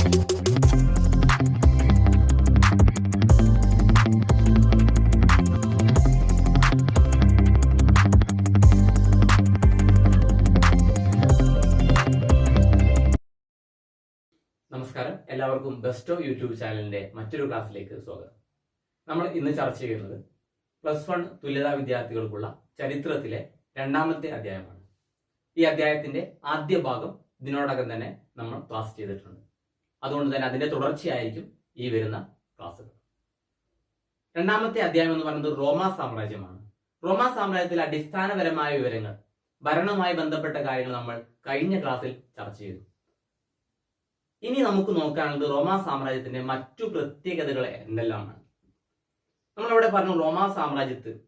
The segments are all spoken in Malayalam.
നമസ്കാരം. എല്ലാവർക്കും ബെസ്റ്റോ യൂട്യൂബ് ചാനലിന്റെ മറ്റൊരു ക്ലാസ്സിലേക്ക് സ്വാഗതം. നമ്മൾ ഇന്ന് ചർച്ച ചെയ്യുന്നത് പ്ലസ് വൺ തുല്യതാ വിദ്യാർത്ഥികൾക്കുള്ള ചരിത്രത്തിലെ രണ്ടാമത്തെ അധ്യായമാണ്. ഈ അധ്യായത്തിന്റെ ആദ്യ ഭാഗം ഇതിനോടകം തന്നെ നമ്മൾ ക്ലാസ് ചെയ്തിട്ടുണ്ട്. അതുകൊണ്ട് തന്നെ അതിന്റെ തുടർച്ചയായിരിക്കും ഈ വരുന്ന ക്ലാസ്സുകൾ. രണ്ടാമത്തെ അധ്യായം എന്ന് പറയുന്നത് റോമാ സാമ്രാജ്യമാണ്. റോമാ സാമ്രാജ്യത്തിലെ അടിസ്ഥാനപരമായ വിവരങ്ങൾ ഭരണവുമായി ബന്ധപ്പെട്ട കാര്യങ്ങൾ നമ്മൾ കഴിഞ്ഞ ക്ലാസ്സിൽ ചർച്ച ചെയ്തു. ഇനി നമുക്ക് നോക്കാനുള്ളത് റോമാ സാമ്രാജ്യത്തിന്റെ മറ്റു പ്രത്യേകതകൾ എന്തെല്ലാമാണ്? നമ്മളിവിടെ പറഞ്ഞു റോമാ സാമ്രാജ്യത്ത്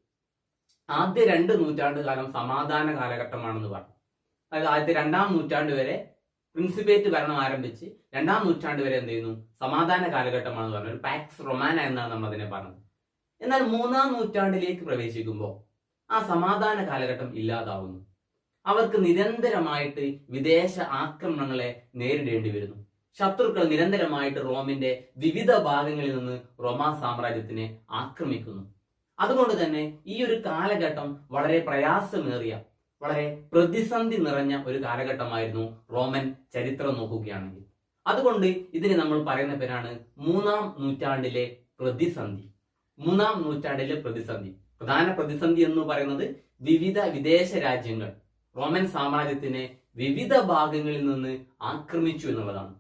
ആദ്യ രണ്ട് നൂറ്റാണ്ട് കാലം സമാധാന കാലഘട്ടമാണെന്ന് പറഞ്ഞു. അതായത് ആദ്യത്തെ രണ്ടാം നൂറ്റാണ്ട് വരെ പ്രിൻസിപ്പേറ്റ് ഭരണം ആരംഭിച്ച് രണ്ടാം നൂറ്റാണ്ട് വരെ എന്ത് ചെയ്യുന്നു? സമാധാന കാലഘട്ടമാണെന്ന് പറഞ്ഞു ഒരു പാക്സ് റൊമാന എന്നാണ് നമ്മൾ അതിനെ പറഞ്ഞത്. എന്നാൽ മൂന്നാം നൂറ്റാണ്ടിലേക്ക് പ്രവേശിക്കുമ്പോൾ ആ സമാധാന കാലഘട്ടം ഇല്ലാതാവുന്നു. അവർക്ക് നിരന്തരമായിട്ട് വിദേശ ആക്രമണങ്ങളെ നേരിടേണ്ടി വരുന്നു. ശത്രുക്കൾ നിരന്തരമായിട്ട് റോമിന്റെ വിവിധ ഭാഗങ്ങളിൽ നിന്ന് റോമാ സാമ്രാജ്യത്തിനെ ആക്രമിക്കുന്നു. അതുകൊണ്ട് തന്നെ ഈ ഒരു കാലഘട്ടം വളരെ പ്രയാസമേറിയ വളരെ പ്രതിസന്ധി നിറഞ്ഞ ഒരു കാലഘട്ടമായിരുന്നു റോമൻ ചരിത്രം നോക്കുകയാണെങ്കിൽ. അതുകൊണ്ട് ഇതിനെ നമ്മൾ പറയുന്ന പേരാണ് മൂന്നാം നൂറ്റാണ്ടിലെ പ്രതിസന്ധി. മൂന്നാം നൂറ്റാണ്ടിലെ പ്രതിസന്ധി. പ്രധാന പ്രതിസന്ധി എന്ന് പറയുന്നത് വിവിധ വിദേശ രാജ്യങ്ങൾ റോമൻ സാമ്രാജ്യത്തിനെ വിവിധ ഭാഗങ്ങളിൽ നിന്ന് ആക്രമിച്ചു എന്നുള്ളതാണ്.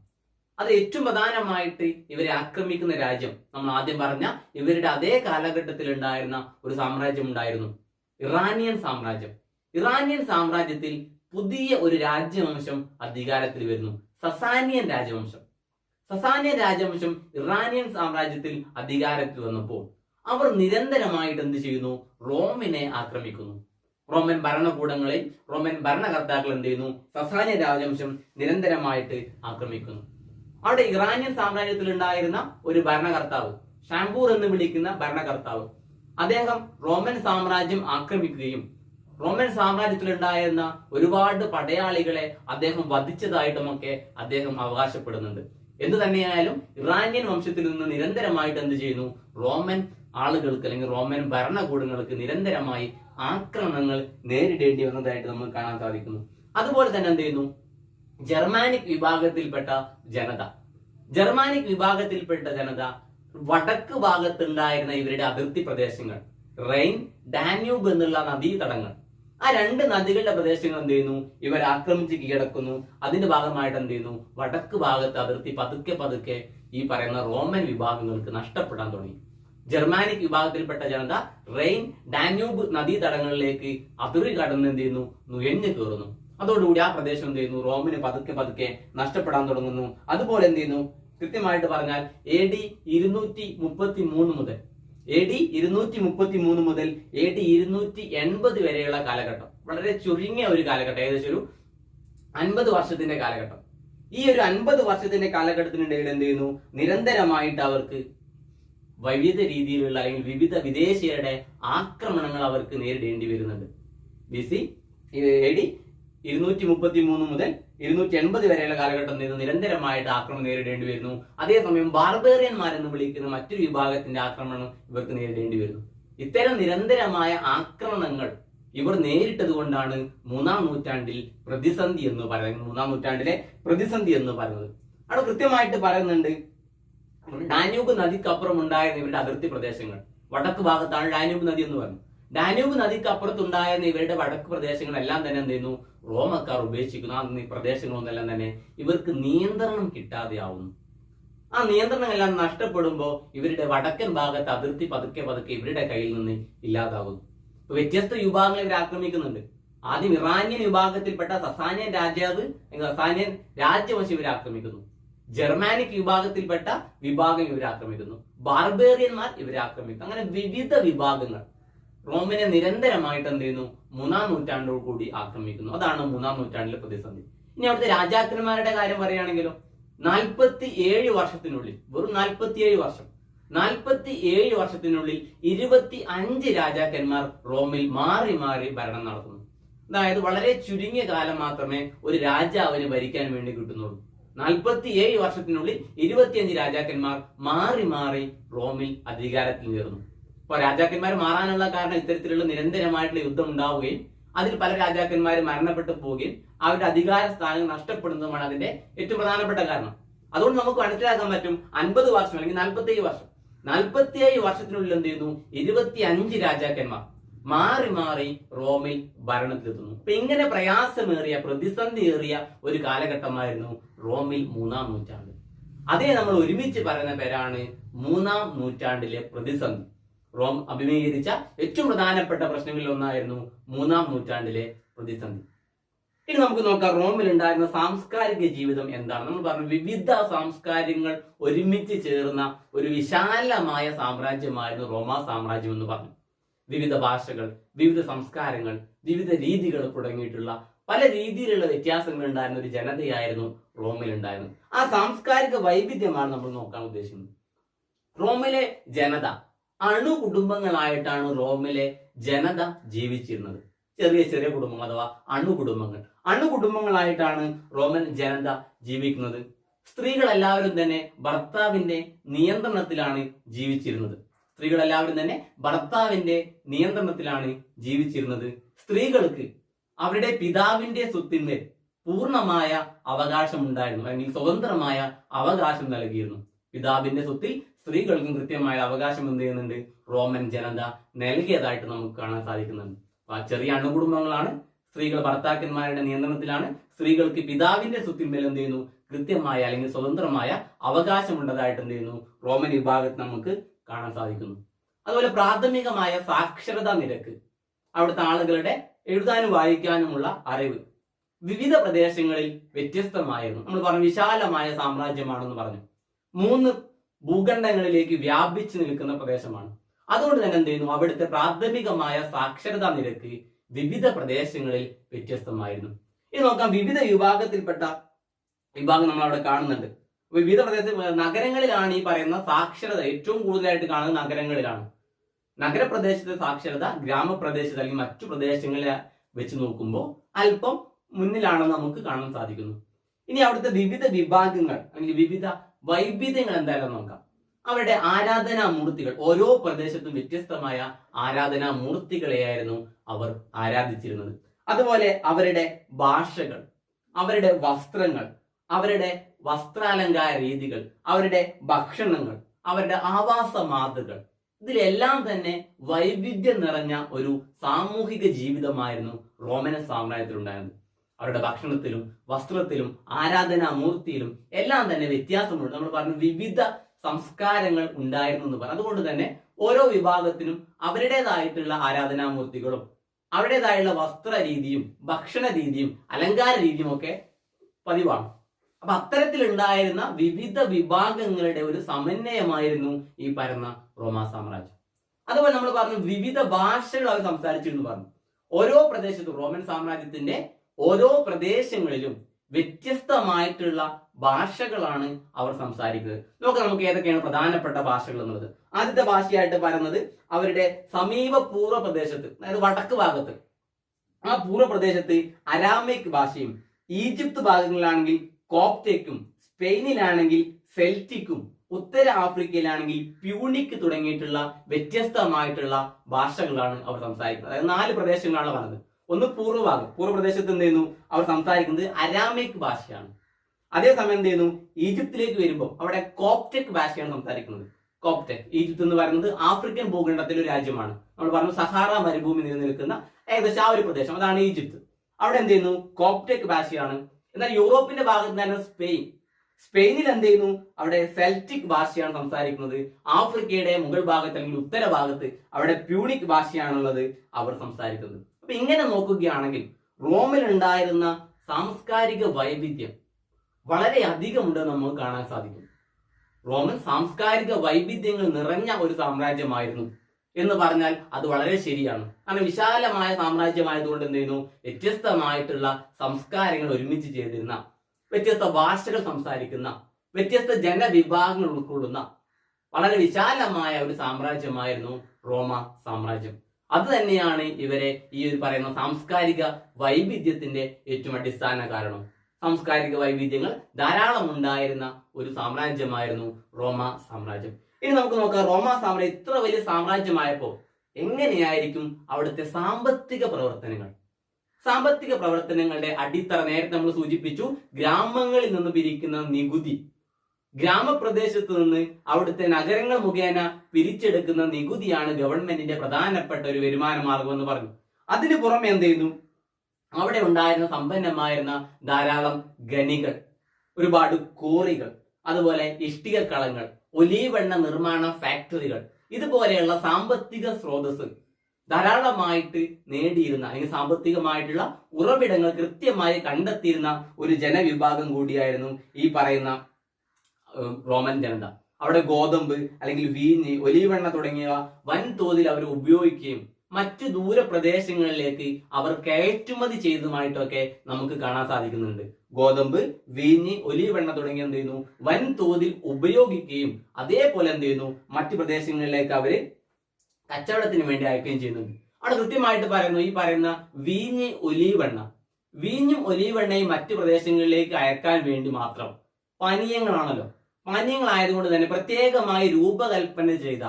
അത് ഏറ്റവും പ്രധാനമായിട്ട് ഇവരെ ആക്രമിക്കുന്ന രാജ്യം നമ്മൾ ആദ്യം പറഞ്ഞ ഇവരുടെ അതേ കാലഘട്ടത്തിൽ ഉണ്ടായിരുന്ന ഒരു സാമ്രാജ്യം ഉണ്ടായിരുന്നു. ഇറാനിയൻ സാമ്രാജ്യം. ഇറാനിയൻ സാമ്രാജ്യത്തിൽ പുതിയ ഒരു രാജ്യവംശം അധികാരത്തിൽ വരുന്നു. സസാനിയൻ രാജവംശം. സസാനിയൻ രാജവംശം ഇറാനിയൻ സാമ്രാജ്യത്തിൽ അധികാരത്തിൽ വന്നപ്പോൾ അവർ നിരന്തരമായിട്ട് എന്ത് ചെയ്യുന്നു? റോമിനെ ആക്രമിക്കുന്നു. റോമൻ ഭരണകൂടങ്ങളിൽ റോമൻ ഭരണകർത്താക്കൾ എന്ത് ചെയ്യുന്നു? സസാനിയ രാജവംശം നിരന്തരമായിട്ട് ആക്രമിക്കുന്നു. അവിടെ ഇറാനിയൻ സാമ്രാജ്യത്തിൽ ഉണ്ടായിരുന്ന ഒരു ഭരണകർത്താവ് ഷാംപൂർ എന്ന് വിളിക്കുന്ന ഭരണകർത്താവ്. അദ്ദേഹം റോമൻ സാമ്രാജ്യം ആക്രമിക്കുകയും റോമൻ സാമ്രാജ്യത്തിൽ ഉണ്ടായിരുന്ന ഒരുപാട് പടയാളികളെ അദ്ദേഹം വധിച്ചതായിട്ടുമൊക്കെ അദ്ദേഹം അവകാശപ്പെടുന്നുണ്ട്. എന്തു തന്നെയായാലും ഇറാനിയൻ വംശത്തിൽ നിന്ന് നിരന്തരമായിട്ട് എന്ത് ചെയ്യുന്നു? റോമൻ ആളുകൾക്ക് അല്ലെങ്കിൽ റോമൻ ഭരണകൂടങ്ങൾക്ക് നിരന്തരമായി ആക്രമണങ്ങൾ നേരിടേണ്ടി വന്നതായിട്ട് നമുക്ക് കാണാൻ സാധിക്കുന്നു. അതുപോലെ തന്നെ എന്ത് ചെയ്യുന്നു? ജർമാനിക് വിഭാഗത്തിൽപ്പെട്ട ജനത. ജർമാനിക് വിഭാഗത്തിൽപ്പെട്ട ജനത വടക്ക് ഭാഗത്തുണ്ടായിരുന്ന ഇവരുടെ അതിർത്തി പ്രദേശങ്ങൾ. റെയിൻ ഡാന്യൂബ് എന്നുള്ള നദീതടങ്ങൾ. ആ രണ്ട് നദികളുടെ പ്രദേശങ്ങൾ എന്ത് ചെയ്യുന്നു? ഇവർ ആക്രമിച്ച് കീഴടക്കുന്നു. അതിന്റെ ഭാഗമായിട്ട് എന്ത് ചെയ്യുന്നു? വടക്ക് ഭാഗത്ത് അതിർത്തി പതുക്കെ പതുക്കെ ഈ പറയുന്ന റോമൻ വിഭാഗങ്ങൾക്ക് നഷ്ടപ്പെടാൻ തുടങ്ങി. ജർമാനിക് വിഭാഗത്തിൽപ്പെട്ട ജനത റെയിൻ ഡാന്യൂബ് നദീതടങ്ങളിലേക്ക് അതിറി കടന്ന് എന്ത് ചെയ്യുന്നു? നുയഞ്ഞു കയറുന്നു. അതോടുകൂടി ആ പ്രദേശം എന്ത് ചെയ്യുന്നു? റോമിന് പതുക്കെ പതുക്കെ നഷ്ടപ്പെടാൻ തുടങ്ങുന്നു. അതുപോലെ എന്ത് ചെയ്യുന്നു? കൃത്യമായിട്ട് പറഞ്ഞാൽ എ ഡി ഇരുന്നൂറ്റി മുപ്പത്തി മൂന്ന് മുതൽ എ ഡി ഇരുന്നൂറ്റി മുപ്പത്തി മൂന്ന് മുതൽ എ ഡി ഇരുന്നൂറ്റി എൺപത് വരെയുള്ള കാലഘട്ടം. വളരെ ചുരുങ്ങിയ ഒരു കാലഘട്ടം ഏകദേശം ഒരു അൻപത് വർഷത്തിന്റെ കാലഘട്ടം. ഈ ഒരു അൻപത് വർഷത്തിന്റെ കാലഘട്ടത്തിനിടയിൽ എന്ത് ചെയ്യുന്നു? നിരന്തരമായിട്ട് അവർക്ക് വിവിധ രീതിയിലുള്ള അല്ലെങ്കിൽ വിവിധ വിദേശീയരുടെ ആക്രമണങ്ങൾ അവർക്ക് നേരിടേണ്ടി വരുന്നുണ്ട്. ബി സി എ ഡി ഇരുന്നൂറ്റി മുപ്പത്തി മൂന്ന് മുതൽ ഇരുന്നൂറ്റി എൺപത് വരെയുള്ള കാലഘട്ടം നിന്ന് നിരന്തരമായിട്ട് ആക്രമണം നേരിടേണ്ടി വരുന്നു. അതേസമയം ബാർബേറിയന്മാരെന്ന് വിളിക്കുന്ന മറ്റൊരു വിഭാഗത്തിന്റെ ആക്രമണം ഇവർക്ക് നേരിടേണ്ടി വരുന്നു. ഇത്തരം നിരന്തരമായ ആക്രമണങ്ങൾ ഇവർ നേരിട്ടത് കൊണ്ടാണ് മൂന്നാം നൂറ്റാണ്ടിൽ പ്രതിസന്ധി എന്ന് പറയുന്നത്. മൂന്നാം നൂറ്റാണ്ടിലെ പ്രതിസന്ധി എന്ന് പറയുന്നത്. അവിടെ കൃത്യമായിട്ട് പറയുന്നുണ്ട് ഡാന്യൂബ് നദിക്കപ്പുറം ഉണ്ടായിരുന്ന ഇവരുടെ അതിർത്തി പ്രദേശങ്ങൾ. വടക്ക് ഭാഗത്താണ് ഡാന്യൂബ് നദി എന്ന് പറയുന്നത്. ഡാന്യൂബ് നദിക്കപ്പുറത്തുണ്ടായിരുന്ന ഇവരുടെ വടക്ക് പ്രദേശങ്ങളെല്ലാം തന്നെ എന്ത് ചെയ്യുന്നു? റോമക്കാർ ഉപേക്ഷിക്കുന്നു. ആ പ്രദേശങ്ങളൊന്നെല്ലാം തന്നെ ഇവർക്ക് നിയന്ത്രണം കിട്ടാതെയാവുന്നു. ആ നിയന്ത്രണമെല്ലാം നഷ്ടപ്പെടുമ്പോൾ ഇവരുടെ വടക്കൻ ഭാഗത്ത് അതിർത്തി പതുക്കെ പതുക്കെ ഇവരുടെ കയ്യിൽ നിന്ന് ഇല്ലാതാകുന്നു വ്യത്യസ്ത വിഭാഗങ്ങൾ ഇവർ ആക്രമിക്കുന്നുണ്ട്. ആദ്യം ഇറാനിയൻ വിഭാഗത്തിൽപ്പെട്ട സസാനിയൻ രാജാവ് സസാനിയൻ രാജ്യവശം ഇവർ ആക്രമിക്കുന്നു. ജർമാനിക് വിഭാഗത്തിൽപ്പെട്ട വിഭാഗം ഇവർ ആക്രമിക്കുന്നു. ബാർബേറിയന്മാർ ഇവരെ ആക്രമിക്കുന്നു. അങ്ങനെ വിവിധ വിഭാഗങ്ങൾ. റോമിനെ നിരന്തരമായിട്ട് എന്ത് ചെയ്യുന്നു? മൂന്നാം നൂറ്റാണ്ടോട് കൂടി ആക്രമിക്കുന്നു. അതാണ് മൂന്നാം നൂറ്റാണ്ടിലെ പ്രതിസന്ധി. ഇനി അവിടുത്തെ രാജാക്കന്മാരുടെ കാര്യം പറയുകയാണെങ്കിലോ നാൽപ്പത്തി ഏഴ് വർഷത്തിനുള്ളിൽ വെറും നാൽപ്പത്തി ഏഴ് വർഷം നാൽപ്പത്തി ഏഴ് വർഷത്തിനുള്ളിൽ ഇരുപത്തി അഞ്ച് രാജാക്കന്മാർ റോമിൽ മാറി മാറി ഭരണം നടത്തുന്നു. അതായത് വളരെ ചുരുങ്ങിയ കാലം മാത്രമേ ഒരു രാജാവിന് ഭരിക്കാൻ വേണ്ടി കിട്ടുന്നുള്ളൂ. നാൽപ്പത്തി ഏഴ് വർഷത്തിനുള്ളിൽ ഇരുപത്തിയഞ്ച് രാജാക്കന്മാർ മാറി മാറി റോമിൽ അധികാരത്തിൽ നേർന്നു അപ്പൊ രാജാക്കന്മാർ മാറാനുള്ള കാരണം ഇത്തരത്തിലുള്ള നിരന്തരമായിട്ടുള്ള യുദ്ധം ഉണ്ടാവുകയും അതിൽ പല രാജാക്കന്മാരും മരണപ്പെട്ടു പോവുകയും അവരുടെ അധികാര സ്ഥാനങ്ങൾ നഷ്ടപ്പെടുന്നതുമാണ് അതിന്റെ ഏറ്റവും പ്രധാനപ്പെട്ട കാരണം. അതുകൊണ്ട് നമുക്ക് മനസ്സിലാക്കാൻ പറ്റും അൻപത് വർഷം അല്ലെങ്കിൽ നാൽപ്പത്തി ഏഴ് വർഷം. നാൽപ്പത്തി ഏഴ് വർഷത്തിനുള്ളിൽ എന്ത് ചെയ്യുന്നു? ഇരുപത്തി അഞ്ച് രാജാക്കന്മാർ മാറി മാറി റോമിൽ ഭരണത്തിലെത്തുന്നു. അപ്പൊ ഇങ്ങനെ പ്രയാസമേറിയ പ്രതിസന്ധിയേറിയ ഒരു കാലഘട്ടമായിരുന്നു റോമിൽ മൂന്നാം നൂറ്റാണ്ട്. അതേ നമ്മൾ ഒരുമിച്ച് പറയുന്ന പേരാണ് മൂന്നാം നൂറ്റാണ്ടിലെ പ്രതിസന്ധി. റോം അഭിമുഖീകരിച്ച ഏറ്റവും പ്രധാനപ്പെട്ട പ്രശ്നങ്ങളിൽ ഒന്നായിരുന്നു മൂന്നാം നൂറ്റാണ്ടിലെ പ്രതിസന്ധി. ഇനി നമുക്ക് നോക്കാം റോമിൽ ഉണ്ടായിരുന്ന സാംസ്കാരിക ജീവിതം എന്താണ്? നമ്മൾ പറഞ്ഞു വിവിധ സംസ്കാരങ്ങൾ ഒരുമിച്ച് ചേർന്ന ഒരു വിശാലമായ സാമ്രാജ്യമായിരുന്നു റോമാ സാമ്രാജ്യം എന്ന് പറഞ്ഞു. വിവിധ ഭാഷകൾ വിവിധ സംസ്കാരങ്ങൾ വിവിധ രീതികൾ തുടങ്ങിയിട്ടുള്ള പല രീതിയിലുള്ള വ്യത്യാസങ്ങൾ ഉണ്ടായിരുന്ന ഒരു ജനതയായിരുന്നു റോമിൽ ഉണ്ടായിരുന്നത്. ആ സാംസ്കാരിക വൈവിധ്യമാണ് നമ്മൾ നോക്കാൻ ഉദ്ദേശിക്കുന്നത്. റോമിലെ ജനത അണുകുടുംബങ്ങളായിട്ടാണ് റോമിലെ ജനത ജീവിച്ചിരുന്നത്. ചെറിയ ചെറിയ കുടുംബങ്ങൾ അഥവാ അണുകുടുംബങ്ങൾ. അണുകുടുംബങ്ങളായിട്ടാണ് റോമൻ ജനത ജീവിക്കുന്നത്. സ്ത്രീകൾ എല്ലാവരും തന്നെ ഭർത്താവിന്റെ നിയന്ത്രണത്തിലാണ് ജീവിച്ചിരുന്നത്. സ്ത്രീകൾ എല്ലാവരും തന്നെ ഭർത്താവിന്റെ നിയന്ത്രണത്തിലാണ് ജീവിച്ചിരുന്നത്. സ്ത്രീകൾക്ക് അവരുടെ പിതാവിന്റെ സ്വത്തിന്മേൽ പൂർണമായ അവകാശം ഉണ്ടായിരുന്നു അല്ലെങ്കിൽ സ്വതന്ത്രമായ അവകാശം നൽകിയിരുന്നു. പിതാവിന്റെ സ്വത്തിൽ സ്ത്രീകൾക്കും കൃത്യമായ അവകാശം എന്ത് ചെയ്യുന്നുണ്ട്? റോമൻ ജനത നൽകിയതായിട്ട് നമുക്ക് കാണാൻ സാധിക്കുന്നുണ്ട്. ആ ചെറിയ അണുകുടുംബങ്ങളാണ് സ്ത്രീകൾ ഭർത്താക്കന്മാരുടെ നിയന്ത്രണത്തിലാണ് സ്ത്രീകൾക്ക് പിതാവിന്റെ സ്വത്തിന്മേൽ എന്ത് ചെയ്യുന്നു? കൃത്യമായ അല്ലെങ്കിൽ സ്വതന്ത്രമായ അവകാശമുള്ളതായിട്ട് എന്ത് ചെയ്യുന്നു? റോമൻ വിഭാഗത്തിൽ നമുക്ക് കാണാൻ സാധിക്കുന്നു. അതുപോലെ പ്രാഥമികമായ സാക്ഷരതാ നിരക്ക് അവിടുത്തെ ആളുകളുടെ എഴുതാനും വായിക്കാനുമുള്ള അറിവ്. വിവിധ പ്രദേശങ്ങളിൽ വ്യത്യസ്തമായിരുന്നു. നമ്മൾ പറഞ്ഞു വിശാലമായ സാമ്രാജ്യമാണെന്ന് പറഞ്ഞു. മൂന്ന് ഭൂഖണ്ഡങ്ങളിലേക്ക് വ്യാപിച്ചു നിൽക്കുന്ന പ്രദേശമാണ്. അതുകൊണ്ട് തന്നെ എന്ത് ചെയ്യുന്നു? അവിടുത്തെ പ്രാഥമികമായ സാക്ഷരതാ നിരക്ക് വിവിധ പ്രദേശങ്ങളിൽ വ്യത്യസ്തമായിരുന്നു. ഇനി നോക്കാം വിവിധ വിഭാഗത്തിൽപ്പെട്ട വിഭാഗം നമ്മൾ അവിടെ കാണുന്നുണ്ട്. വിവിധ പ്രദേശ നഗരങ്ങളിലാണ് ഈ പറയുന്ന സാക്ഷരത ഏറ്റവും കൂടുതലായിട്ട് കാണുന്നത് നഗരങ്ങളിലാണ്. നഗരപ്രദേശത്തെ സാക്ഷരത ഗ്രാമപ്രദേശത്ത് അല്ലെങ്കിൽ മറ്റു പ്രദേശങ്ങളെ വെച്ച് നോക്കുമ്പോൾ അല്പം മുന്നിലാണെന്ന് നമുക്ക് കാണാൻ സാധിക്കുന്നു. ഇനി അവിടുത്തെ വിവിധ വിഭാഗങ്ങൾ അല്ലെങ്കിൽ വിവിധ വൈവിധ്യങ്ങൾ എന്തായാലും നോക്കാം. അവരുടെ ആരാധനാ മൂർത്തികൾ ഓരോ പ്രദേശത്തും വ്യത്യസ്തമായ ആരാധനാ മൂർത്തികളെയായിരുന്നു അവർ ആരാധിച്ചിരുന്നത്. അതുപോലെ അവരുടെ ഭാഷകൾ അവരുടെ വസ്ത്രങ്ങൾ അവരുടെ വസ്ത്രാലങ്കാര രീതികൾ അവരുടെ ഭക്ഷണങ്ങൾ അവരുടെ ആവാസ മാതൃകൾ ഇതിലെല്ലാം തന്നെ വൈവിധ്യം നിറഞ്ഞ ഒരു സാമൂഹിക ജീവിതമായിരുന്നു റോമൻ സാമ്രാജ്യത്തിൽ ഉണ്ടായിരുന്നത് അവരുടെ ഭക്ഷണത്തിലും വസ്ത്രത്തിലും ആരാധനാ മൂർത്തിയിലും എല്ലാം തന്നെ വ്യത്യാസമുണ്ട്. നമ്മൾ പറഞ്ഞു വിവിധ സംസ്കാരങ്ങൾ ഉണ്ടായിരുന്നു എന്ന് പറഞ്ഞു. അതുകൊണ്ട് തന്നെ ഓരോ വിഭാഗത്തിനും അവരുടേതായിട്ടുള്ള ആരാധനാമൂർത്തികളും അവരുടേതായുള്ള വസ്ത്ര രീതിയും ഭക്ഷണ രീതിയും അലങ്കാര രീതിയും ഒക്കെ പതിവാണ്. അപ്പൊ അത്തരത്തിലുണ്ടായിരുന്ന വിവിധ വിഭാഗങ്ങളുടെ ഒരു സമന്വയമായിരുന്നു ഈ പരന്ന റോമാ സാമ്രാജ്യം. അതുപോലെ നമ്മൾ പറഞ്ഞു വിവിധ ഭാഷകൾ അവർ സംസാരിച്ചിരുന്നു പറഞ്ഞു. ഓരോ പ്രദേശത്തും റോമൻ സാമ്രാജ്യത്തിന്റെ ഓരോ പ്രദേശങ്ങളിലും വ്യത്യസ്തമായിട്ടുള്ള ഭാഷകളാണ് അവർ സംസാരിക്കുന്നത്. നോക്കാം നമുക്ക് ഏതൊക്കെയാണ് പ്രധാനപ്പെട്ട ഭാഷകൾ എന്നുള്ളത്. ആദ്യത്തെ ഭാഷയായിട്ട് പറയുന്നത് അവരുടെ സമീപ പൂർവ പ്രദേശത്ത് അതായത് വടക്ക് ഭാഗത്ത്. ആ പൂർവ പ്രദേശത്ത് അരാമിക് ഭാഷയും ഈജിപ്ത് ഭാഗങ്ങളിലാണെങ്കിൽ കോപ്റ്റേക്കും സ്പെയിനിലാണെങ്കിൽ സെൽറ്റിക്കും ഉത്തര ആഫ്രിക്കയിലാണെങ്കിൽ പ്യൂണിക്ക് തുടങ്ങിയിട്ടുള്ള വ്യത്യസ്തമായിട്ടുള്ള ഭാഷകളാണ് അവർ സംസാരിക്കുന്നത്. അതായത് നാല് പ്രദേശങ്ങളാണ് പറഞ്ഞത്. ഒന്ന് പൂർവഭാഗം. പൂർവപ്രദേശത്ത് എന്ത് ചെയ്യുന്നു? അവർ സംസാരിക്കുന്നത് അരാമിക് ഭാഷയാണ്. അതേസമയം എന്ത് ചെയ്യുന്നു? ഈജിപ്തിലേക്ക് വരുമ്പോൾ അവിടെ കോപ്റ്റക് ഭാഷയാണ് സംസാരിക്കുന്നത്. കോപ്റ്റക്. ഈജിപ്ത് എന്ന് പറയുന്നത് ആഫ്രിക്കൻ ഭൂഖണ്ഡത്തിലെ ഒരു രാജ്യമാണ്. നമ്മൾ പറഞ്ഞു സഹാറ മരുഭൂമി നിലനിൽക്കുന്ന ഏകദേശം ആ ഒരു പ്രദേശം. അതാണ് ഈജിപ്ത്. അവിടെ എന്ത് ചെയ്യുന്നു? കോപ്റ്റക് ഭാഷയാണ്. എന്നാൽ യൂറോപ്പിന്റെ ഭാഗത്ത് തന്നെ സ്പെയിൻ. സ്പെയിനിൽ എന്ത് ചെയ്യുന്നു? അവിടെ സെൽറ്റിക് ഭാഷയാണ് സംസാരിക്കുന്നത്. ആഫ്രിക്കയുടെ മുകൾ ഭാഗത്ത് അല്ലെങ്കിൽ ഉത്തര ഭാഗത്ത് അവിടെ പ്യൂണിക് ഭാഷയാണുള്ളത് അവർ സംസാരിക്കുന്നത്. അപ്പൊ ഇങ്ങനെ നോക്കുകയാണെങ്കിൽ റോമിൽ ഉണ്ടായിരുന്ന സാംസ്കാരിക വൈവിധ്യം വളരെ അധികം അധികമുണ്ടെന്ന് നമുക്ക് കാണാൻ സാധിക്കും. റോമൻ സാംസ്കാരിക വൈവിധ്യങ്ങൾ നിറഞ്ഞ ഒരു സാമ്രാജ്യമായിരുന്നു എന്ന് പറഞ്ഞാൽ അത് വളരെ ശരിയാണ്. കാരണം വിശാലമായ സാമ്രാജ്യമായതുകൊണ്ട് എന്ത് ചെയ്യുന്നു? വ്യത്യസ്തമായിട്ടുള്ള സംസ്കാരങ്ങൾ ഒരുമിച്ച് ചെയ്തിരുന്ന വ്യത്യസ്ത ഭാഷകൾ സംസാരിക്കുന്ന വ്യത്യസ്ത ജനവിഭാഗങ്ങൾ ഉൾക്കൊള്ളുന്ന വളരെ വിശാലമായ ഒരു സാമ്രാജ്യമായിരുന്നു റോമ സാമ്രാജ്യം. അത് തന്നെയാണ് ഇവരെ ഈ ഒരു പറയുന്ന സാംസ്കാരിക വൈവിധ്യത്തിന്റെ ഏറ്റവും അടിസ്ഥാന കാരണം. സാംസ്കാരിക വൈവിധ്യങ്ങൾ ധാരാളം ഉണ്ടായിരുന്ന ഒരു സാമ്രാജ്യമായിരുന്നു റോമ സാമ്രാജ്യം. ഇനി നമുക്ക് നോക്കാം റോമ സാമ്രാജ്യം ഇത്ര വലിയ സാമ്രാജ്യമായപ്പോൾ എങ്ങനെയായിരിക്കും അവിടുത്തെ സാമ്പത്തിക പ്രവർത്തനങ്ങൾ? സാമ്പത്തിക പ്രവർത്തനങ്ങളുടെ അടിത്തറ നേരത്തെ നമ്മൾ സൂചിപ്പിച്ചു ഗ്രാമങ്ങളിൽ നിന്ന് പിരിക്കുന്ന നികുതി. ഗ്രാമപ്രദേശത്ത് നിന്ന് അവിടുത്തെ നഗരങ്ങൾ മുഖേന പിരിച്ചെടുക്കുന്ന നികുതിയാണ് ഗവൺമെന്റിന്റെ പ്രധാനപ്പെട്ട ഒരു വരുമാന മാർഗം എന്ന് പറഞ്ഞു. അതിനു പുറമെ എന്ത് ചെയ്യുന്നു? അവിടെ ഉണ്ടായിരുന്ന സമ്പന്നമായിരുന്ന ധാരാളം ഖനികൾ ഒരുപാട് കോറികൾ അതുപോലെ ഇഷ്ടിക കളങ്ങൾ ഒലീവെണ്ണ നിർമ്മാണ ഫാക്ടറികൾ ഇതുപോലെയുള്ള സാമ്പത്തിക സ്രോതസ് ധാരാളമായിട്ട് നേടിയിരുന്ന അല്ലെങ്കിൽ സാമ്പത്തികമായിട്ടുള്ള ഉറവിടങ്ങൾ കൃത്യമായി കണ്ടെത്തിയിരുന്ന ഒരു ജനവിഭാഗം കൂടിയായിരുന്നു ഈ പറയുന്ന റോമൻ ജനത. അവിടെ ഗോതമ്പ് അല്ലെങ്കിൽ വീഞ്ഞ് ഒലിവെണ്ണ തുടങ്ങിയവ വൻതോതിൽ അവർ ഉപയോഗിക്കുകയും മറ്റു ദൂരപ്രദേശങ്ങളിലേക്ക് അവർ കയറ്റുമതി ചെയ്തതുമായിട്ടൊക്കെ നമുക്ക് കാണാൻ സാധിക്കുന്നുണ്ട്. ഗോതമ്പ് വീഞ്ഞ് ഒലിവെണ്ണ തുടങ്ങിയ എന്ത് ചെയ്യുന്നു? വൻതോതിൽ ഉപയോഗിക്കുകയും അതേപോലെ എന്ത് ചെയ്യുന്നു? മറ്റു പ്രദേശങ്ങളിലേക്ക് അവർ കച്ചവടത്തിന് വേണ്ടി അയക്കുകയും ചെയ്യുന്നുണ്ട്. അവിടെ കൃത്യമായിട്ട് പറയുന്നു ഈ പറയുന്ന വീഞ്ഞ് ഒലിവെണ്ണ. വീഞ്ഞും ഒലിവെണ്ണയും മറ്റു പ്രദേശങ്ങളിലേക്ക് അയക്കാൻ വേണ്ടി മാത്രം. പാനീയങ്ങളാണല്ലോ. പാനീയങ്ങളായതുകൊണ്ട് തന്നെ പ്രത്യേകമായി രൂപകൽപ്പന ചെയ്ത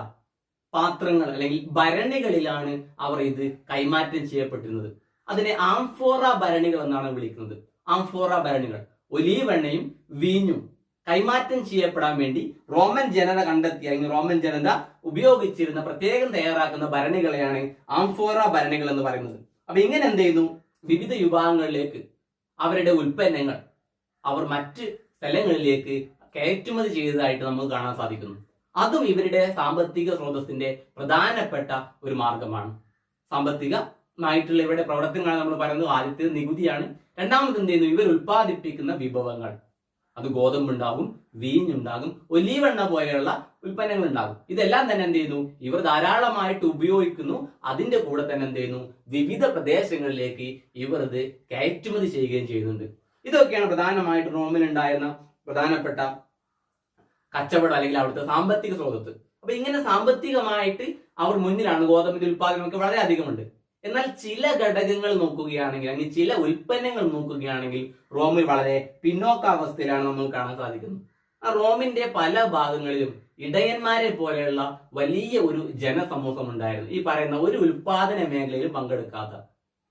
പാത്രങ്ങൾ അല്ലെങ്കിൽ ഭരണികളിലാണ് അവർ ഇത് കൈമാറ്റം ചെയ്യപ്പെട്ടിരുന്നത്. അതിനെ ആംഫോറ ഭരണികൾ എന്നാണ് വിളിക്കുന്നത്. ആംഫോറ ഭരണികൾ. ഒലീവെണ്ണയും വീഞ്ഞും കൈമാറ്റം ചെയ്യപ്പെടാൻ വേണ്ടി റോമൻ ജനത കണ്ടെത്തിയ അല്ലെങ്കിൽ റോമൻ ജനത ഉപയോഗിച്ചിരുന്ന പ്രത്യേകം തയ്യാറാക്കുന്ന ഭരണികളെയാണ് ആംഫോറ ഭരണികൾ എന്ന് പറയുന്നത്. അപ്പൊ ഇങ്ങനെ എന്ത് ചെയ്യുന്നു വിവിധ വിഭാഗങ്ങളിലേക്ക് അവരുടെ ഉൽപ്പന്നങ്ങൾ അവർ മറ്റ് സ്ഥലങ്ങളിലേക്ക് കയറ്റുമതി ചെയ്തതായിട്ട് നമുക്ക് കാണാൻ സാധിക്കുന്നു. അതും ഇവരുടെ സാമ്പത്തിക സ്രോതസ്സിന്റെ പ്രധാനപ്പെട്ട ഒരു മാർഗമാണ്. സാമ്പത്തികമായിട്ടുള്ള ഇവരുടെ പ്രവർത്തനങ്ങൾ നമ്മൾ പറയുന്നത്. ആദ്യത്തെ നികുതിയാണ്. രണ്ടാമത് എന്ത് ചെയ്യുന്നു? ഇവർ ഉൽപ്പാദിപ്പിക്കുന്ന വിഭവങ്ങൾ. അത് ഗോതമ്പുണ്ടാകും വീഞ്ഞുണ്ടാകും ഒലീവെണ്ണ പോലെയുള്ള ഉൽപ്പന്നങ്ങൾ ഉണ്ടാകും ഇതെല്ലാം തന്നെ എന്ത് ചെയ്യുന്നു? ഇവർ ധാരാളമായിട്ട് ഉപയോഗിക്കുന്നു. അതിന്റെ കൂടെ തന്നെ എന്ത് ചെയ്യുന്നു? വിവിധ പ്രദേശങ്ങളിലേക്ക് ഇവർ ഇത് കയറ്റുമതി ചെയ്യുകയും ചെയ്യുന്നുണ്ട്. ഇതൊക്കെയാണ് പ്രധാനമായിട്ട് റോമിൽ ഉണ്ടായിരുന്ന പ്രധാനപ്പെട്ട കച്ചവടം അല്ലെങ്കിൽ അവിടുത്തെ സാമ്പത്തിക സ്രോതസ് അപ്പൊ ഇങ്ങനെ സാമ്പത്തികമായിട്ട് അവർ മുന്നിലാണ് ഗോതമ്പിന്റെ ഉൽപാദനമൊക്കെ വളരെ അധികമുണ്ട്. എന്നാൽ ചില ഘടകങ്ങൾ നോക്കുകയാണെങ്കിൽ അല്ലെങ്കിൽ ചില ഉൽപ്പന്നങ്ങൾ നോക്കുകയാണെങ്കിൽ റോമിൽ വളരെ പിന്നോക്കാവസ്ഥയിലാണ് നമ്മൾ കാണാൻ സാധിക്കുന്നത്. ആ റോമിന്റെ പല ഭാഗങ്ങളിലും ഇടയന്മാരെ പോലെയുള്ള വലിയ ഒരു ജനസമൂഹം ഉണ്ടായിരുന്നു. ഈ പറയുന്ന ഒരു ഉൽപാദന മേഖലയിൽ പങ്കെടുക്കാത്ത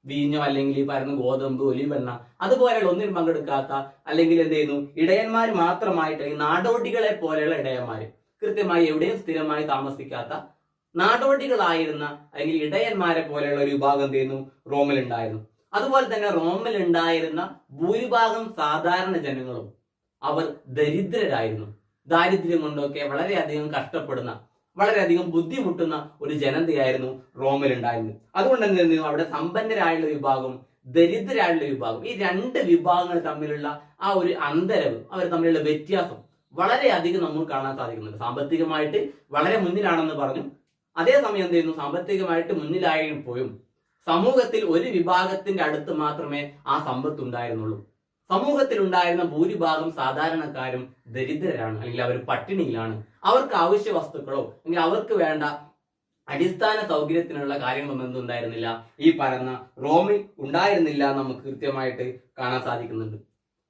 വീഞ്ഞോ അല്ലെങ്കിൽ ഈ പറയുന്ന ഗോതമ്പ് ഒലിവെണ്ണ അതുപോലെയുള്ള ഒന്നിനും പങ്കെടുക്കാത്ത അല്ലെങ്കിൽ എന്ത് ചെയ്യുന്നു? ഇടയന്മാർ മാത്രമായിട്ട് അല്ലെങ്കിൽ നാടോടികളെ പോലെയുള്ള ഇടയന്മാർ കൃത്യമായി എവിടെയും സ്ഥിരമായി താമസിക്കാത്ത നാടോടികളായിരുന്ന അല്ലെങ്കിൽ ഇടയന്മാരെ പോലെയുള്ള ഒരു വിഭാഗം ചെയ്യുന്നു? റോമിൽ ഉണ്ടായിരുന്നു അതുപോലെ തന്നെ റോമിൽ ഉണ്ടായിരുന്ന ഭൂരിഭാഗം സാധാരണ ജനങ്ങളും അവർ ദരിദ്രരായിരുന്നു. ദാരിദ്ര്യം കൊണ്ടൊക്കെ വളരെയധികം കഷ്ടപ്പെടുന്ന വളരെയധികം ബുദ്ധിമുട്ടുന്ന ഒരു ജനതയായിരുന്നു റോമിൽ ഉണ്ടായിരുന്നത് അതുകൊണ്ട് നിന്നും അവിടെ സമ്പന്നരായുള്ള വിഭാഗം ദരിദ്രരായുള്ള വിഭാഗം ഈ രണ്ട് വിഭാഗങ്ങൾ തമ്മിലുള്ള ആ ഒരു അന്തരവ് അവർ തമ്മിലുള്ള വ്യത്യാസം വളരെയധികം നമുക്ക് കാണാൻ സാധിക്കുന്നുണ്ട്. സാമ്പത്തികമായിട്ട് വളരെ മുന്നിലാണെന്ന് പറഞ്ഞു. അതേസമയം എന്ത് ചെയ്യുന്നു? സാമ്പത്തികമായിട്ട് മുന്നിലായപ്പോഴും സമൂഹത്തിൽ ഒരു വിഭാഗത്തിന്റെ അടുത്ത് മാത്രമേ ആ സമ്പത്ത് ഉണ്ടായിരുന്നുള്ളൂ. സമൂഹത്തിൽ ഉണ്ടായിരുന്ന ഭൂരിഭാഗം സാധാരണക്കാരും ദരിദ്രരാണ് അല്ലെങ്കിൽ അവർ പട്ടിണിയിലാണ്. അവർക്ക് ആവശ്യ വസ്തുക്കളോ അല്ലെങ്കിൽ അവർക്ക് വേണ്ട അടിസ്ഥാന സൗകര്യത്തിനുള്ള കാര്യങ്ങളൊന്നും എന്തുണ്ടായിരുന്നില്ല. ഈ പറയുന്ന റോമിൽ ഉണ്ടായിരുന്നില്ല നമുക്ക് കൃത്യമായിട്ട് കാണാൻ സാധിക്കുന്നുണ്ട്.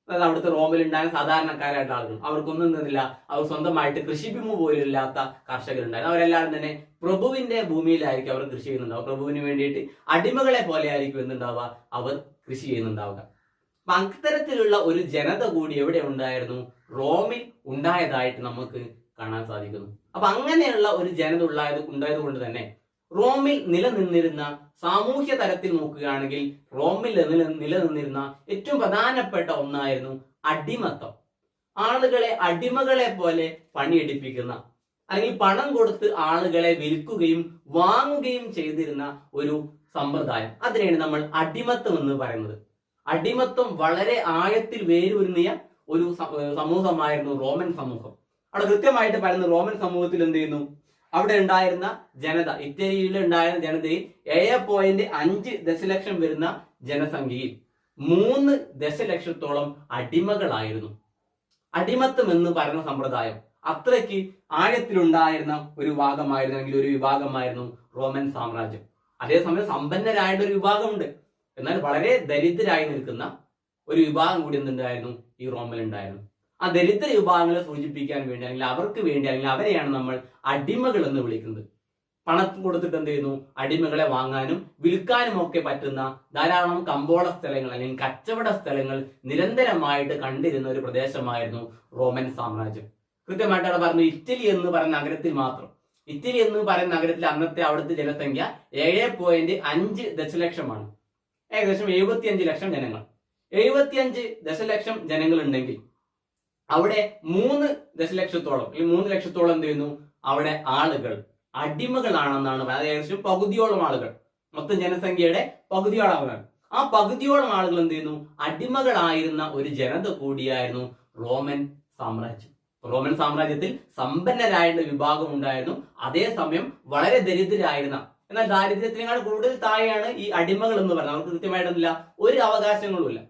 അതായത് അവിടുത്തെ റോമിൽ ഉണ്ടായിരുന്ന സാധാരണക്കാരായിട്ട് ആളുകൾ. അവർക്കൊന്നും നിന്നില്ല അവർ സ്വന്തമായിട്ട് കൃഷിഭൂമി പോലും ഇല്ലാത്ത കർഷകരുണ്ടായിരുന്നു. അവരെല്ലാവരും തന്നെ പ്രഭുവിന്റെ ഭൂമിയിലായിരിക്കും അവർ കൃഷി ചെയ്യുന്നുണ്ടാവുക. പ്രഭുവിന് വേണ്ടിയിട്ട് അടിമകളെ പോലെ ആയിരിക്കും എന്തുണ്ടാവുക? അവർ കൃഷി ചെയ്യുന്നുണ്ടാവുക. അപ്പൊ അത്തരത്തിലുള്ള ഒരു ജനത കൂടി എവിടെ ഉണ്ടായിരുന്നു? റോമിൽ ഉണ്ടായതായിട്ട് നമുക്ക് കാണാൻ സാധിക്കുന്നു. അപ്പൊ അങ്ങനെയുള്ള ഒരു ജനത ഉണ്ടായത് ഉണ്ടായത് കൊണ്ട് തന്നെ റോമിൽ നിലനിന്നിരുന്ന സാമൂഹ്യ തലത്തിൽ നോക്കുകയാണെങ്കിൽ റോമിൽ നില നിലനിന്നിരുന്ന ഏറ്റവും പ്രധാനപ്പെട്ട ഒന്നായിരുന്നു അടിമത്തം. ആളുകളെ അടിമകളെ പോലെ പണിയെടുപ്പിക്കുന്ന അല്ലെങ്കിൽ പണം കൊടുത്ത് ആളുകളെ വിൽക്കുകയും വാങ്ങുകയും ചെയ്തിരുന്ന ഒരു സമ്പ്രദായം. അതിനെയാണ് നമ്മൾ അടിമത്തം എന്ന് പറയുന്നത്. അടിമത്വം വളരെ ആഴത്തിൽ വേരൂരുന്നിയ ഒരു സമൂഹമായിരുന്നു റോമൻ സമൂഹം. അവിടെ കൃത്യമായിട്ട് പറയുന്നത് റോമൻ സമൂഹത്തിൽ എന്ത് ചെയ്യുന്നു? അവിടെ ഉണ്ടായിരുന്ന ജനത ഇറ്റലിയിൽ ഉണ്ടായിരുന്ന ജനതയിൽ ഏഴ് പോയിന്റ് അഞ്ച് ദശലക്ഷം വരുന്ന ജനസംഖ്യയിൽ മൂന്ന് ദശലക്ഷത്തോളം അടിമകളായിരുന്നു. അടിമത്വം എന്ന് പറയുന്ന സമ്പ്രദായം അത്രയ്ക്ക് ആഴത്തിലുണ്ടായിരുന്ന ഒരു വിഭാഗമായിരുന്നു അല്ലെങ്കിൽ ഒരു വിഭാഗമായിരുന്നു റോമൻ സാമ്രാജ്യം. അതേസമയം സമ്പന്നരായ ഒരു വിഭാഗമുണ്ട്. എന്നാൽ വളരെ ദരിദ്രരായി നിൽക്കുന്ന ഒരു വിഭാഗം കൂടി എന്തുണ്ടായിരുന്നു? ഈ റോമിൽ ഉണ്ടായിരുന്നു. ആ ദരിദ്ര വിഭാഗങ്ങളെ സൂചിപ്പിക്കാൻ വേണ്ടി അല്ലെങ്കിൽ അവർക്ക് വേണ്ടി അല്ലെങ്കിൽ അവരെയാണ് നമ്മൾ അടിമകൾ എന്ന് വിളിക്കുന്നത്. പണം കൊടുത്തിട്ട് എന്ത് ചെയ്യുന്നു? അടിമകളെ വാങ്ങാനും വിൽക്കാനും ഒക്കെ പറ്റുന്ന ധാരാളം കമ്പോള സ്ഥലങ്ങൾ അല്ലെങ്കിൽ കച്ചവട സ്ഥലങ്ങൾ നിരന്തരമായിട്ട് കണ്ടിരുന്ന ഒരു പ്രദേശമായിരുന്നു റോമൻ സാമ്രാജ്യം. കൃത്യമായിട്ട് അവിടെ പറഞ്ഞു ഇറ്റലി എന്ന് പറയുന്ന നഗരത്തിൽ മാത്രം. ഇറ്റലി എന്ന് പറയുന്ന നഗരത്തിൽ അന്നത്തെ അവിടുത്തെ ജനസംഖ്യ ഏഴ് പോയിന്റ് അഞ്ച് ദശലക്ഷമാണ്. ഏകദേശം എഴുപത്തിയഞ്ച് ലക്ഷം ജനങ്ങൾ. എഴുപത്തിയഞ്ച് ദശലക്ഷം ജനങ്ങൾ ഉണ്ടെങ്കിൽ അവിടെ മൂന്ന് ദശലക്ഷത്തോളം അല്ലെങ്കിൽ മൂന്ന് ലക്ഷത്തോളം എന്ത് ചെയ്യുന്നു? അവിടെ ആളുകൾ അടിമകളാണെന്നാണ് അതായത് ഏകദേശം പകുതിയോളം ആളുകൾ. മൊത്തം ജനസംഖ്യയുടെ പകുതിയോളം ആ പകുതിയോളം ആളുകൾ എന്ത് ചെയ്യുന്നു? അടിമകളായിരുന്ന ഒരു ജനത കൂടിയായിരുന്നു റോമൻ സാമ്രാജ്യം. റോമൻ സാമ്രാജ്യത്തിൽ സമ്പന്നരായിരുന്ന വിഭാഗം ഉണ്ടായിരുന്നു. അതേസമയം വളരെ ദരിദ്രരായിരുന്ന എന്നാൽ ദാരിദ്ര്യത്തിനേക്കാൾ കൂടുതൽ താഴെയാണ് ഈ അടിമകൾ എന്ന് പറയുന്നത്. അവർക്ക് കൃത്യമായിട്ടൊന്നുമില്ല. ഒരു അവകാശങ്ങളുമില്ല.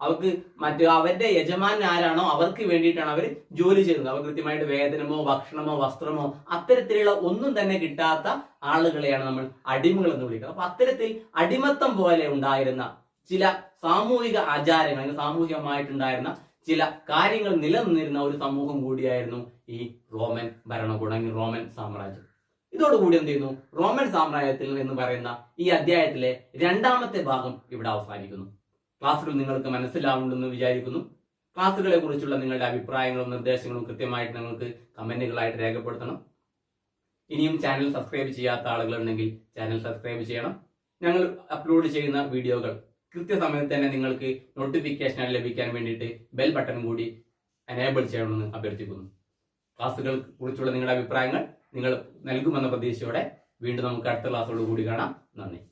അവർക്ക് മറ്റു അവരുടെ യജമാനൻ ആരാണോ അവർക്ക് വേണ്ടിയിട്ടാണ് അവർ ജോലി ചെയ്യുന്നത്. അവർ കൃത്യമായിട്ട് വേതനമോ ഭക്ഷണമോ വസ്ത്രമോ അത്തരത്തിലുള്ള ഒന്നും തന്നെ കിട്ടാത്ത ആളുകളെയാണ് നമ്മൾ അടിമകൾ എന്ന് വിളിക്കുന്നത്. അപ്പൊ അത്തരത്തിൽ അടിമത്തം പോലെ ഉണ്ടായിരുന്ന ചില സാമൂഹിക ആചാരങ്ങൾ അല്ലെങ്കിൽ സാമൂഹികമായിട്ടുണ്ടായിരുന്ന ചില കാര്യങ്ങൾ നിലനിന്നിരുന്ന ഒരു സമൂഹം കൂടിയായിരുന്നു ഈ റോമൻ ഭരണകൂടം അല്ലെങ്കിൽ റോമൻ സാമ്രാജ്യം. ഇതോടുകൂടി എന്ത് ചെയ്യുന്നു? റോമൻ സാമ്രാജ്യത്തിൽ എന്ന് പറയുന്ന ഈ അധ്യായത്തിലെ രണ്ടാമത്തെ ഭാഗം ഇവിടെ അവസാനിക്കുന്നു. ക്ലാസ്സുകൾ നിങ്ങൾക്ക് മനസ്സിലാവുന്നുണ്ടെന്ന് വിചാരിക്കുന്നു. ക്ലാസ്സുകളെ കുറിച്ചുള്ള നിങ്ങളുടെ അഭിപ്രായങ്ങളും നിർദ്ദേശങ്ങളും കൃത്യമായിട്ട് നിങ്ങൾക്ക് കമന്റുകളായിട്ട് രേഖപ്പെടുത്തണം. ഇനിയും ചാനൽ സബ്സ്ക്രൈബ് ചെയ്യാത്ത ആളുകളുണ്ടെങ്കിൽ ചാനൽ സബ്സ്ക്രൈബ് ചെയ്യണം. ഞങ്ങൾ അപ്ലോഡ് ചെയ്യുന്ന വീഡിയോകൾ കൃത്യസമയത്ത് തന്നെ നിങ്ങൾക്ക് നോട്ടിഫിക്കേഷൻ ലഭിക്കാൻ വേണ്ടിയിട്ട് ബെൽ ബട്ടൺ കൂടി എനേബിൾ ചെയ്യണമെന്ന് അഭ്യർത്ഥിക്കുന്നു. ക്ലാസ്സുകൾ കുറിച്ചുള്ള നിങ്ങളുടെ അഭിപ്രായങ്ങൾ നിങ്ങൾ നൽകുമെന്ന പ്രതീക്ഷയോടെ വീണ്ടും നമുക്ക് അടുത്ത ക്ലാസ്സോട് കൂടി കാണാം. നന്ദി.